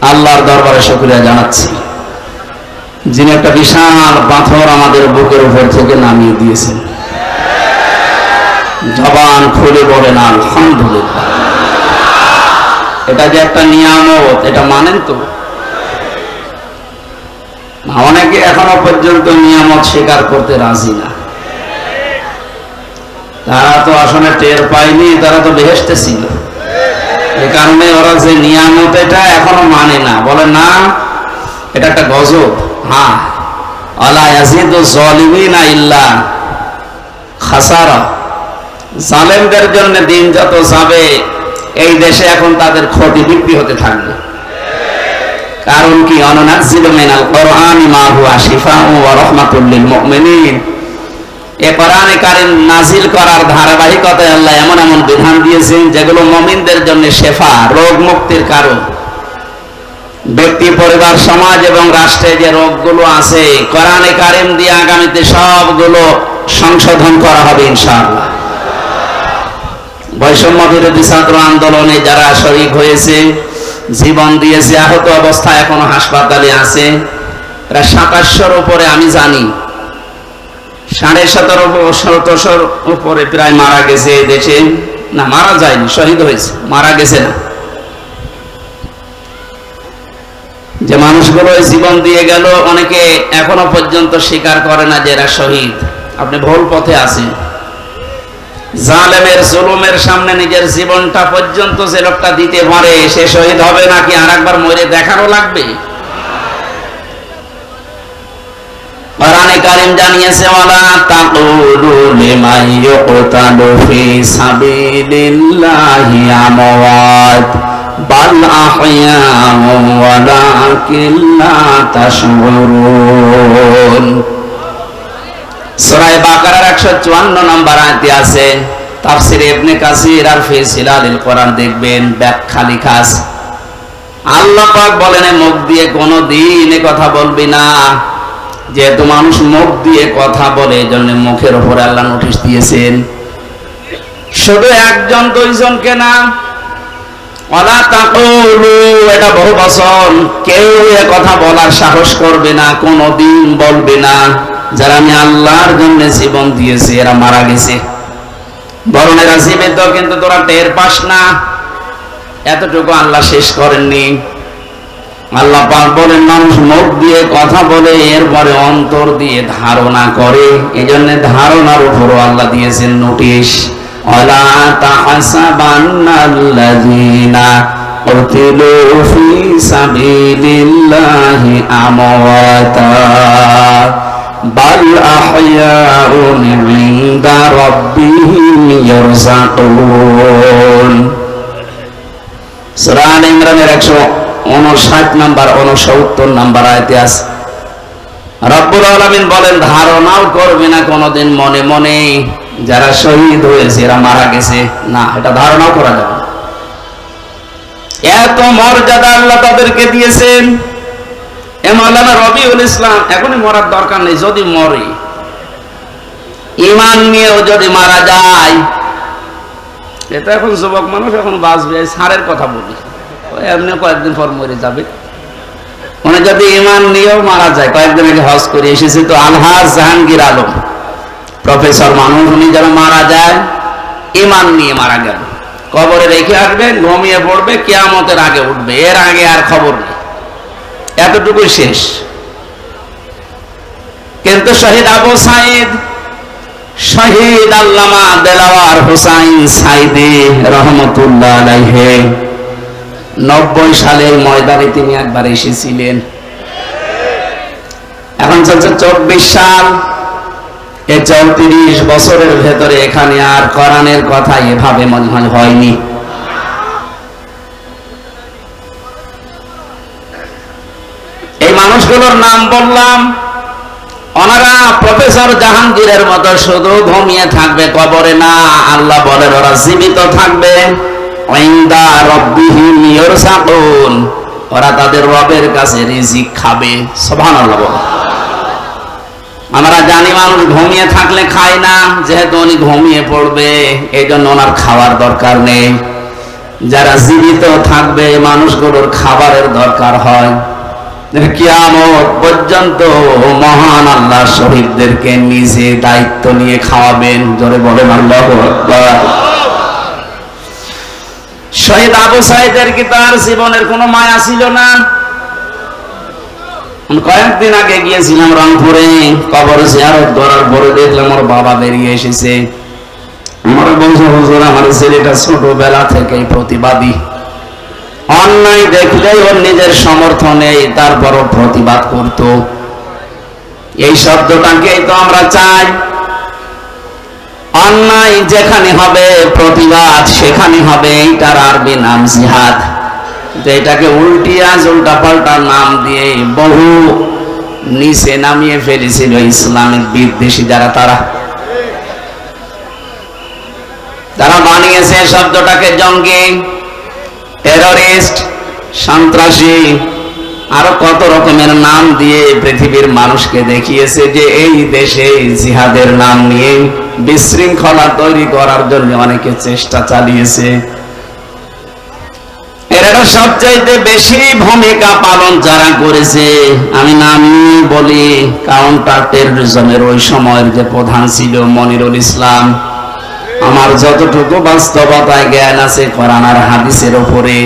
আল্লাহর দরবারে শুক্রিয়া জানাচ্ছি। যিনি একটা বিশাল পাথর আমাদের বুকের উপর থেকে নামিয়ে দিয়েছেন। জবান খুলে বলেন, আলহামদুলিল্লাহ। এটা যে একটা নিয়ামত, এটা মানেন তো? অনেকে এখনও পর্যন্ত নিয়ামত স্বীকার করতে রাজি না। তারা তো আসলে টের পায়নি, তারা তো বেহেস্তে ছিল। এই কারণে ওরা যে নিয়ামত এটা এখনও মানে না। বলে, না, এটা একটা গজব। হ্যাঁ আলা ইল্লা খাসারা। জালেমদের জন্য দিন যত যাবে, এই দেশে এখন তাদের ক্ষতি বিক্রি হতে থাকবে। কারণ কি? অননাজিলু মিনাল কোরআনি মা হুয়া শিফাউ ওয়া রাহমাতুল লিল মুমিনিন। এ কোরআনে কারিম নাজিল করার ধারাবাহিকতায় আল্লাহ এমন এমন বিধান দিয়েছেন, যেগুলো মমিনদের জন্য শেফা রোগ মুক্তির কারণ। ব্যক্তি, পরিবার, সমাজ এবং রাষ্ট্রে যে রোগগুলো আছে, কোরআনে কারিম দিয়ে আগামীতে সবগুলো সংশোধন করা হবে ইনশাআল্লাহ। বৈষম্য বিরোধী ছাত্র আন্দোলনে যারা শরিক হয়েছে, জীবন দিয়েছে, আহত অবস্থায় এখনও হাসপাতালে আছে, প্রায় সাতাশশোর উপরে আমি জানি সাড়ে সতেরো শতশোর উপরে প্রায় মারা গেছে দেশে। না, মারা যায়নি, শহীদ হয়েছে, মারা গেছে না। যে মানুষগুলো জীবন দিয়ে গেল, অনেকে এখনও পর্যন্ত স্বীকার করে না যে এরা শহীদ। আপনি ভুল পথে আছেন। জালেমের, জুলুমের সামনে নিজের জীবনটা পর্যন্ত যে লোকটা দিতে পারে, সে শহীদ হবে নাকি আর একবার মরে দেখারও লাগবে কোরআনে কারিম জানিয়েছে, ওয়ালা তাকুলু লিমান ইউকতালু ফি সাবিলিল্লাহি আমওয়াত, বাল আহয়াউ ওয়ালাকিন লা তাশউরুন সূরা বাকারার 154 নম্বর আয়াতে আছে, তাফসীর ইবনে কাসির আর ফি সিলালিল কোরআন দেখবেন, ব্যাখ্যা লেখা আছে। আল্লাহ পাক বলেন মুখ দিয়ে কোনো দিন কথা বলবি না। যেহেতু মানুষ মুখ দিয়ে কথা বলে এই জন্য মুখের উপরে আল্লাহ নোটিশ দিয়েছেন। শুধু একজন দুইজনকে না অলা তাকুলু, এটা বহু বচন। কেউ এ কথা বলার সাহস করবে না কোনো দিন বলবে না। যারা আমি আল্লাহর জন্য জীবন দিয়েছি, এরা মারা গেছে। বরং এরা জীবিত, কিন্তু তোরা টের পাস না। এতটুকু আল্লাহ শেষ করেননি। আল্লাহ পাক বলেন, মানুষ মুখ দিয়ে কথা বলে, এরপরে অন্তর দিয়ে ধারণা করে। এই জন্য ধারণার উপরও আল্লাহ দিয়েছেন নোটিশ। অলা তাহাসাবান্নাল্লাযীনা কুতিলু ফি সাবিলিল্লাহি আমওয়াতা, বাল আহয়াউন ইনদা রাব্বিহিম ইয়ারযাকুন সূরা আল ইমরানের 159 নাম্বার 69 নাম্বার আয়াতে আছে। রব্বুল আলামিন বলেন, ধারণাও করবে না কোনোদিন মনে মনে। যারা শহীদ হয়েছে, এরা মারা গেছে। না, এটা ধারণাও করা যাবে এত মর্যাদা আল্লাহ তাদেরকে দিয়েছেন। এ মাওলানা রবিউল ইসলাম, এখনই মরার দরকার নেই, যদি মরে। ইমান নিয়েও যদি মারা যায় এটা এখন যুবক মানুষ, এখন বাঁচবে সারের কথা বলি। এমনি কয়েকদিন পর মরে যাবে। উনি যদি ইমান নিয়েও মারা যায়, কয়েকদিন আগে হজ করে এসেছে তো আলহাজ জাহাঙ্গীর আলম, প্রফেসর মানুষ উনি যেন মারা যায় ইমান নিয়ে মারা গেল। কবরে রেখে আসবে, ঘুমিয়ে পড়বে, কেয়ামতের আগে উঠবে, এর আগে আর খবর নেই। এতটুকুই শেষ। কিন্তু শহীদ আবু সাইদ, শহীদ আল্লামা দেলাওয়ার হুসাইন সাইদে রহমতুল্লাহ আলাইহে নব্বই সালের ময়দানে তিনি একবার এসেছিলেন। এখন চলছে চব্বিশ সাল। এ চৌত্রিশ বছরের ভেতরে এখানে আর কোরআনের কথা এভাবে মনে হয় হয়নি। এই মানুষগুলোর নাম বললাম, ওনারা প্রফেসর জাহাঙ্গীরের মতো শুধু ঘুমিয়ে থাকবে, কবরে না, আল্লাহ বলেন ওরা জীবিত থাকবে। ওয়াইন্দা ওরা তাদের রবের কাছে রিজিক খাবে। সুবহানাল্লাহ। আমরা জানি মানুষ ঘুমিয়ে থাকলে খায় না, যেহেতু উনি ঘুমিয়ে পড়বে এই জন্য ওনার খাওয়ার দরকার নেই। যারা জীবিত থাকবে মানুষগুলোর খাবারের দরকার হয়। কিয়ামত পর্যন্ত মহান আল্লাহ শহীদদেরকে নিজে দায়িত্ব নিয়ে খাওয়াবেন। জোরে শহীদ আবু সাইদের কি তার জীবনের কোনো মায়া ছিল না? কয়েকদিন আগে গিয়েছিলাম রংপুরে, কবর জিয়ারত করার পরে দেখলাম ওর বাবা বেরিয়ে এসেছে। আমার আমার ছেলেটা ছোটবেলা থেকেই প্রতিবাদী। অন্যায় দেখলেই ওর নিজের সমর্থনে তারপরও প্রতিবাদ করত। এই শব্দটাকেই তো আমরা চাই। অন্যায় যেখানে হবে, প্রতিবাদ সেখানে হবে, এইটার আরবি নাম জিহাদ। এটাকে উল্টিয়া, উল্টা পাল্টা নাম দিয়ে বহু নিচে নামিয়ে ফেলেছিল ইসলামিক বিদ্বেষী যারা, তারা। তারা বানিয়েছে শব্দটাকে জঙ্গি, টেররিস্ট, সন্ত্রাসী, আরও কত রকমের নাম দিয়ে পৃথিবীর মানুষকে দেখিয়েছে যে এই দেশে জিহাদের নাম নিয়ে বিশৃঙ্খলা তৈরি করার জন্য অনেকে চেষ্টা চালিয়েছে। এরা সবচাইতে বেশি ভূমিকা পালন যারা করেছে। আমি নাম বলি, কাউন্টার ওই সময়ের যে প্রধান ছিল মনিরুল ইসলাম, আমার যতটুকু বাস্তবতায় জ্ঞান আছে কোরআন আর হাদিসের উপরে।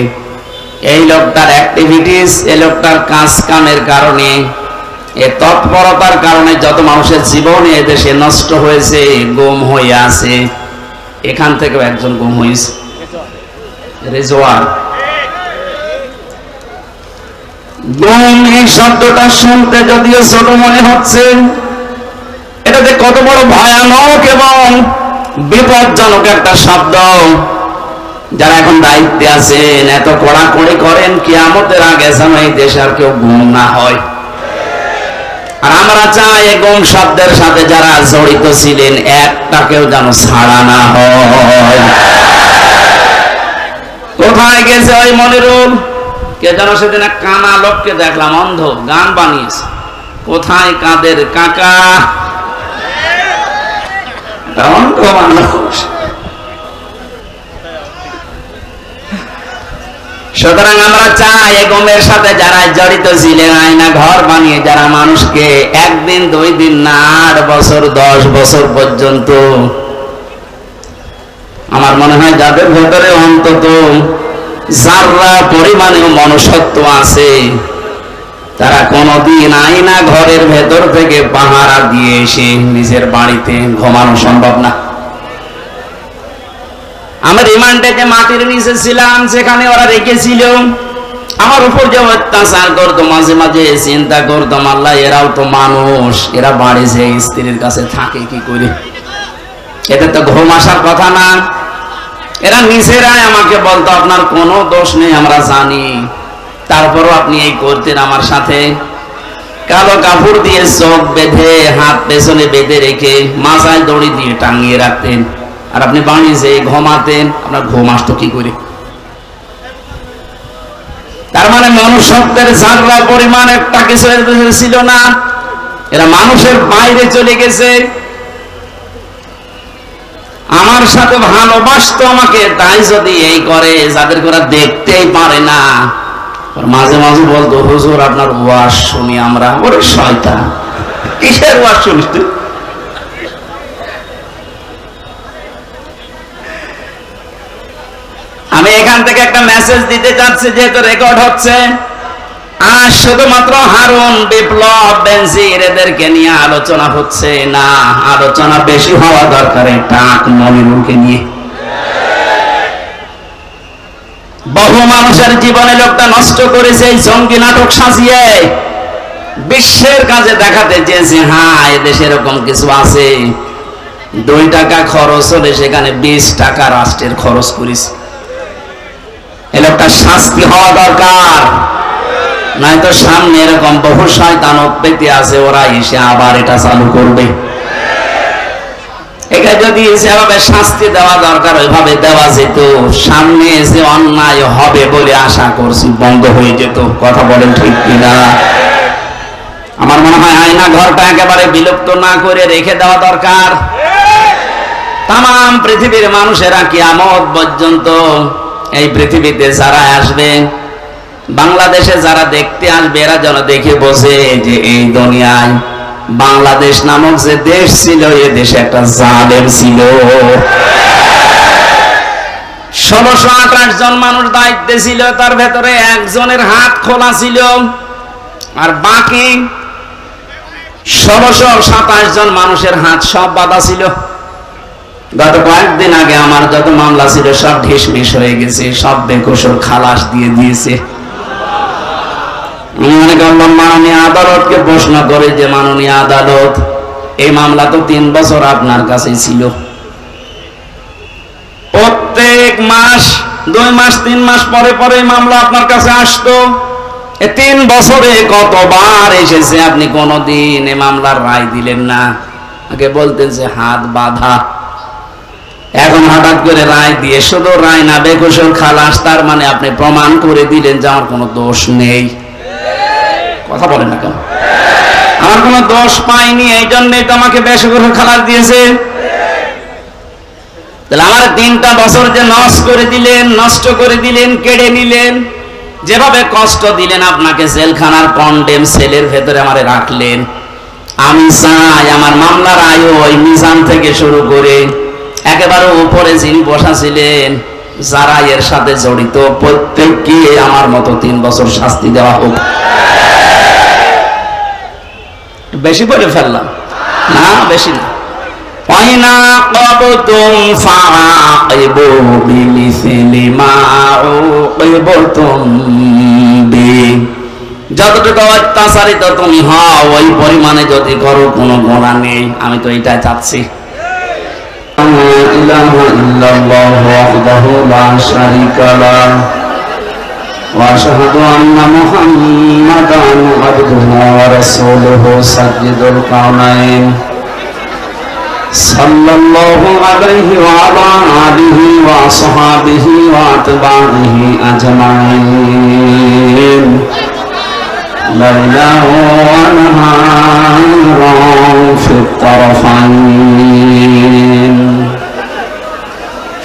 এই লোকটার অ্যাক্টিভিটিস এই লোকটার কাজ কামের কারণে এ তৎপরতার কারণে যত মানুষের জীবন এ দেশে নষ্ট হয়েছে, গুম হয়ে আছে, এখান থেকেও একজন গুম হয়েছে। রেজওয়ার গুম এই শব্দটা শুনতে যদিও ছোট মনে হচ্ছে, এটাতে কত বড় ভয়ানক এবং বিপজ্জনক একটা শব্দ। যারা এখন দায়িত্বে আছেন, এত কড়াকড়ি করেন, কিয়ামতের আগে যেন এই দেশে আর কেউ গুম না হয়। আর আমরা চাই গুম শব্দের সাথে যারা জড়িত ছিলেন, একটাকেও যেন ছাড়া না হয়। কোথায় গেছে ওই মনিরুল? কে যেন সেদিন এক কানা লোককে দেখলাম, অন্ধ, গান বানিয়েছে। কোথায় কাদের কাকা? অন্ধ মানুষ। সুতরাং আমরা চাই এই গমের সাথে যারা জড়িত ছিলেন, আয়না ঘর বানিয়ে যারা মানুষকে একদিন, দুই দিন না আট বছর, দশ বছর পর্যন্ত আমার মনে হয় যাদের ভেতরে অন্তত যারা পরিমাণে মনুষ্যত্ব আছে, তারা কোনদিন আয়না ঘরের ভেতর থেকে পাহারা দিয়ে এসে নিজের বাড়িতে ঘুমানো সম্ভব না। আমি রিমান্ডে যে মাটির নিচে ছিলাম, সেখানে ওরা রেখেছিল। আমার উপর যে অত্যাচার করতো, মাঝে মাঝে চিন্তা করতাম আল্লাহ, এরাও তো মানুষ, এরা বাড়ি যে স্ত্রীর কাছে থাকে কি করে? এদের তো ঘুম আসার কথা না। এরা নিজেরাই আমাকে বলতো, আপনার কোনো দোষ নেই, আমরা জানি। তারপরও আপনি এই করতেন আমার সাথে। কালো কাপড় দিয়ে চোখ বেঁধে, হাত পেছনে বেঁধে রেখে মাথায় দড়ি দিয়ে টাঙিয়ে রাখতেন। আর আপনি বাড়ি যে ঘুমাতেন, আপনার ঘুম আসতো কি করে? তার মানে মনুষ্যত্বের যাত্রা পরিমাণ একটা কিছু ছিল না। এরা মানুষের বাইরে চলে গেছে। আমার সাথে ভালোবাসতো আমাকে, তাই যদি এই করে, যাদের ওরা দেখতেই পারে না। মাঝে মাঝে বলতো, হুজুর, আপনার ওয়াজ শুনি আমরা। ওরে শয়তা কিসের ওয়াজ শুনিস তুই আমি এখান থেকে একটা মেসেজ দিতে চাচ্ছি, যেহেতু রেকর্ড হচ্ছে। আর শুধুমাত্র হারুন, বিপ্লব বেনজির এদেরকে নিয়ে আলোচনা হচ্ছে না। আলোচনা বেশি হওয়া দরকার টাক মমিনুলকে নিয়ে। বহু মানুষের জীবনে লোকটা নষ্ট করেছে এই জঙ্গি নাটক সাজিয়ে। বিশ্বের কাজে দেখাতে চেয়েছে হ্যাঁ এদেশে এরকম কিছু আছে। দুই টাকা খরচ হলে সেখানে বিশ টাকা রাষ্ট্রের খরচ করিস। এ লোকটা শাস্তি হওয়া দরকার। নয়তো সামনে এরকম বহু শয়তান ব্যক্তি আছে, ওরা এসে আবার এটা চালু করবে। এটা যদি সেভাবে শাস্তি দেওয়া দরকার, ওইভাবে দেওয়া যেত। সামনে এসে অন্যায় হবে বলে আশা করছি বন্ধ হয়ে যেত। কথা বলেন ঠিক কিনা? আমার মনে হয় আয়না ঘরটা একেবারে বিলুপ্ত না করে রেখে দেওয়া দরকার। তাম পৃথিবীর মানুষেরা কি আমদ পর্যন্ত এই পৃথিবীতে যারা আসবে, বাংলাদেশে যারা দেখতে আসবে, এরা যেন দেখে বসে যে এই দুনিয়ায় বাংলাদেশ নামক যে দেশ ছিল, এ দেশে একটা জালেম ছিল। ষোলোশো আঠাশ জন মানুষ দায়িত্বে ছিল, তার ভেতরে একজনের হাত খোলা ছিল। আর বাকি ষোলোশো সাতাশ জন মানুষের হাত সব বাধা ছিল। গত কয়েকদিন আগে আমার যত মামলা ছিল, সব ঢিসমিস হয়ে গেছে, সব বেকসর খালাস দিয়ে দিয়েছে। মনে মাননীয় আদালতকে প্রশ্ন করে যে, মাননীয় আদালত, এই মামলা তো তিন বছর আপনার কাছে ছিল। প্রত্যেক মাস, দুই মাস, তিন মাস পরে পরে মামলা আপনার কাছে আসতো। তিন বছরে কতবার এসেছে, আপনি কোনদিন এ মামলার রায় দিলেন না। আগে বলতেন যে, হাত বাঁধা। এখন হঠাৎ করে রায় দিয়ে, শুধু রায় না, বেকুশল খালাস, তার মানে আপনি প্রমাণ করে দিলেন যে আমার কোনো দোষ নেই। কথা বলেন না কেন? আমার কোনো দোষ পাইনি, এই জন্যই তো আমাকে খালাস দিয়েছে। তাহলে আমার তিনটা বছর যে নষ্ট করে দিলেন, নষ্ট করে দিলেন, কেড়ে নিলেন, যেভাবে কষ্ট দিলেন আপনাকে জেলখানার কন্ডেম সেলের ভেতরে আমারে রাখলেন। আমি চাই আমার মামলার আয়ু ওই মিজান থেকে শুরু করে একেবারে উপরে যিনি বসা ছিলেন যারা এর সাথে জড়িত প্রত্যেককে আমার মতো তিন বছর শাস্তি দেওয়া হোক বেশি বলে ফেললাম না বেশি না وإن عاقبتم فعاقبوا بمثل ما عوقبتم به যতটুকু অত্যাচারিত তুমি হও ওই পরিমাণে যদি করো কোনো গোনা নেই আমি তো এটাই চাচ্ছি إله إلا الله وحده لا شريك له وأشهد أن محمدا عبده ورسوله سيد الكونين صلى الله عليه وعلى آله وأصحابه وأتباعه أجمعين ليلا ونهارا في الطرفين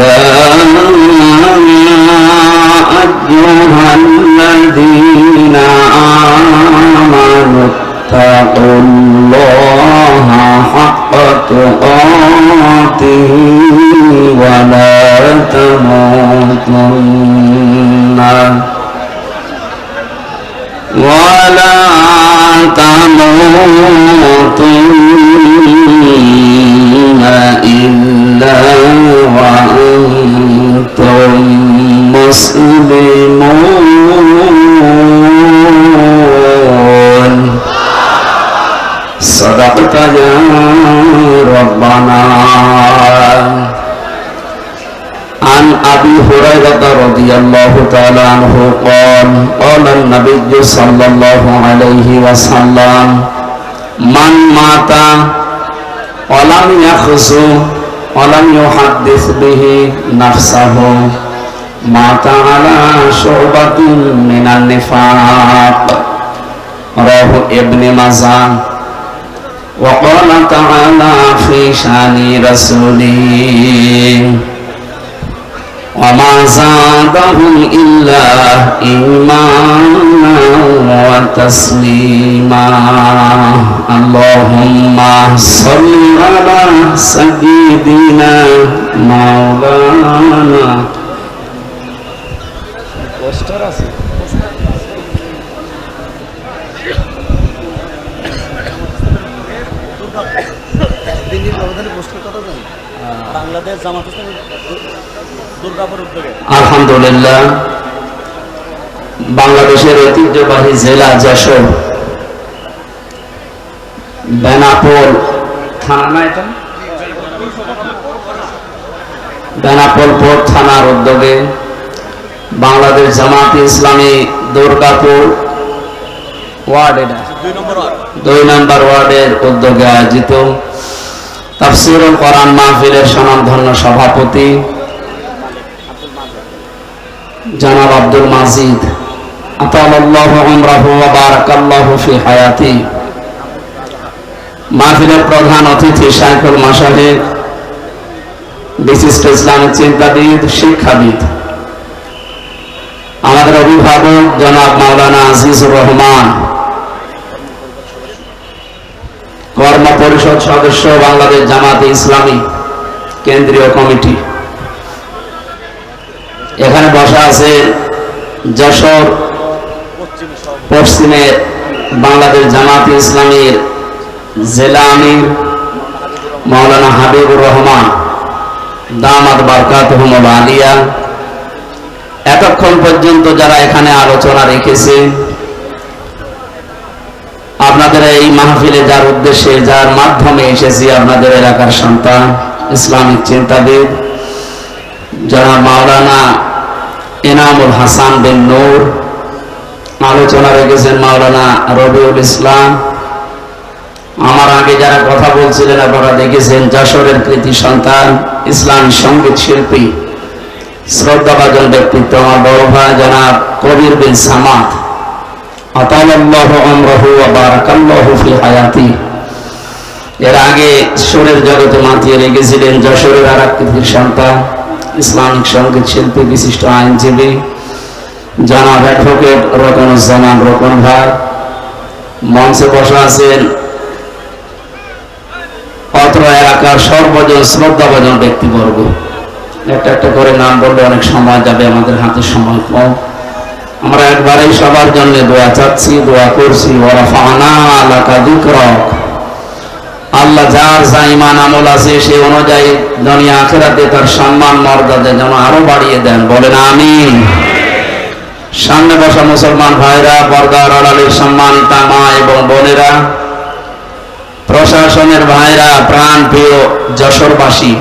يا أيها الذين أبي هريرة رضي الله تعالى عنه قال قال النبي صلى الله عليه وسلم من مات ولم يخزو ولم يحدث به نفسه مات على شعبة من النفاق رواه ابن ماجه وقال تعالى في شان رسوله وما زادهم إلا إيمانا وتسليما اللهم صل على سيدنا مولانا দিল্লির ব্যবধানে পোস্টের কথা জানি বাংলাদেশ জামাত ইসলামের দুর্গাপুর উদ্যোগে আলহামদুলিল্লাহ। বাংলাদেশের ঐতিহ্যবাহী জেলা যশোর বেনাপোল থানা না এটা? বেনাপোলপুর থানার উদ্যোগে বাংলাদেশ জামাত ইসলামী দুর্গাপুর ওয়ার্ড এটা দুই নম্বর দুই নম্বর ওয়ার্ডের উদ্যোগে আয়োজিত তাফসিরুল কোরআন মাহফিলের সনামধন্য সভাপতি জনাব আব্দুল মাজিদ। হায়াতি। প্রধান অতিথি শাইখুল মাসাহেব বিশিষ্ট ইসলামিক চিন্তাবিদ, শিক্ষাবিদ। আমাদের অভিভাবক জনাব মাওলানা আজিজুর রহমান। কর্ম পরিষদ সদস্য বাংলাদেশ জামাতে ইসলামী কেন্দ্রীয় কমিটি এখানে বসা আছে যশোর, পশ্চিমে বাংলাদেশ জামাতে ইসলামীর জেলা আমির মাওলানা হাবিবুর রহমান, দামাত বারকাতহুম আলিয়া। এতক্ষণ পর্যন্ত যারা এখানে আলোচনা রেখেছে, আপনাদের এই মাহফিলে যার উদ্দেশ্যে, যার মাধ্যমে এসেছি আপনাদের এলাকার সন্তান, ইসলামিক চিন্তাবিদ, যারা মাওলানা এনামুল হাসান বিন নূর। আলোচনা রেখেছেন মাওলানা রবিউল ইসলাম। আমার আগে যারা কথা বলছিলেন, আপনারা দেখেছেন যশোরের কৃতি সন্তান, ইসলামী সংগীত শিল্পী, শ্রদ্ধাভাজন ব্যক্তিত্ব আমার বড় ভাই জনাব কবির বিন সামাদ। এর আগে সুরের জগতে মাতিয়ে রেখেছিলেন যশোরের আর এক সন্তান। ইসলামিক সংগীত শিল্পী বিশিষ্ট আইনজীবী জনাব অ্যাডভোকেট রতনুজ্জামান রতন ভাই, মঞ্চে বসা আছেন অত্র এলাকার সর্বজন শ্রদ্ধাভাজন ব্যক্তিবর্গ। একটা একটা করে নাম বললে অনেক সময় যাবে, আমাদের হাতে সময় কম। আমরা একবারেই সবার জন্য দোয়া চাচ্ছি, দোয়া করছি ওরা ফানা আলাকা দিকরক আল্লাহ যার যা ইমান আমল আছে সে অনুযায়ী দুনিয়া আখেরাতে তার সম্মান মর্যাদা যেন আরও বাড়িয়ে দেন। বলেন আমিন। সামনে বসা মুসলমান ভাইরা পর্দার আড়ালের সম্মানিতা মা এবং বোনেরা, প্রশাসনের ভাইরা প্রাণ প্রিয় যশোরবাসী